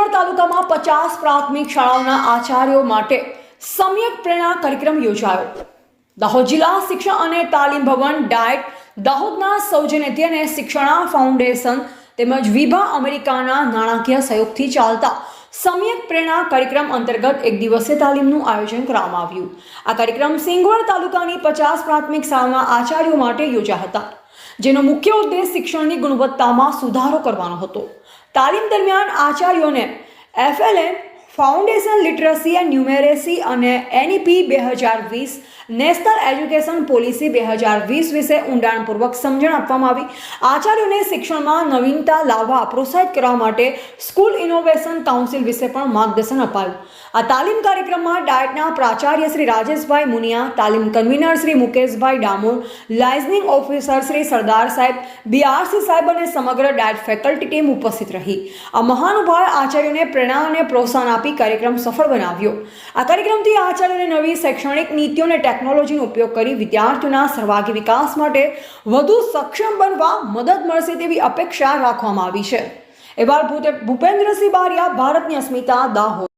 સિંગવડ તાલુકામાં પચાસ પ્રાથમિક શાળાઓના આચાર્યો માટે સમ્યક પ્રેરણા કાર્યક્રમ યોજાયો. દાહોદ જિલ્લા શિક્ષણ અને તાલીમ ભવન ડાયટ દાહોદના સૌજન્યથી અને શિક્ષણા ફાઉન્ડેશન તેમજ વિભા અમેરિકાના નાણાકીય સહયોગથી ચાલતા સમ્યક પ્રેરણા કાર્યક્રમ અંતર્ગત એક દિવસીય તાલીમનું આયોજન કરવામાં આવ્યું. આ કાર્યક્રમ સિંગવડ તાલુકાની પચાસ પ્રાથમિક શાળાના આચાર્યો માટે યોજાયા હતા. જેનો મુખ્ય ઉદ્દેશ શિક્ષણની ગુણવત્તામાં સુધારો કરવાનો હતો. તાલીમ દરમિયાન આચાર્યોને FLM foundation literacy and numeracy અને એનઈપી બે હજાર વીસ, નેશનલ એજ્યુકેશન પોલિસી બે હજાર વીસ વિશે ઊંડાણપૂર્વક સમજણ આપવામાં આવી. આચાર્યોને શિક્ષણમાં નવીનતા લાવવા, પ્રોત્સાહિત કરવા માટે સ્કૂલ ઇનોવેશન કાઉન્સિલ વિશે પણ માર્ગદર્શન અપાયું. આ તાલીમ કાર્યક્રમમાં ડાયટના પ્રાચાર્ય શ્રી રાજેશભાઈ મુનિયા, તાલીમ convener Shri Mukeshbhai Damor, liaisoning officer Shri Sardar Saheb BRC Saheb અને સમગ્ર ડાયટ ફેકલ્ટી ટીમ ઉપસ્થિત રહી. આ મહાનુભાવ આચાર્યોને પ્રેરણા અને પ્રોત્સાહન આપી કાર્યક્રમ સફળ બનાવ્યો. આ કાર્યક્રમથી આચાર્યોને નવી શૈક્ષણિક નીતિઓ અને ટેકનોલોજીનો ઉપયોગ કરી વિદ્યાર્થીઓના સર્વાગી વિકાસ માટે વધુ સક્ષમ બનવા મદદ મળશે તેવી અપેક્ષા રાખવામાં આવી છે. એવા ભૂપેન્દ્રસિંહ બારિયા, ભારતની અસ્મિતા, દાહોદ.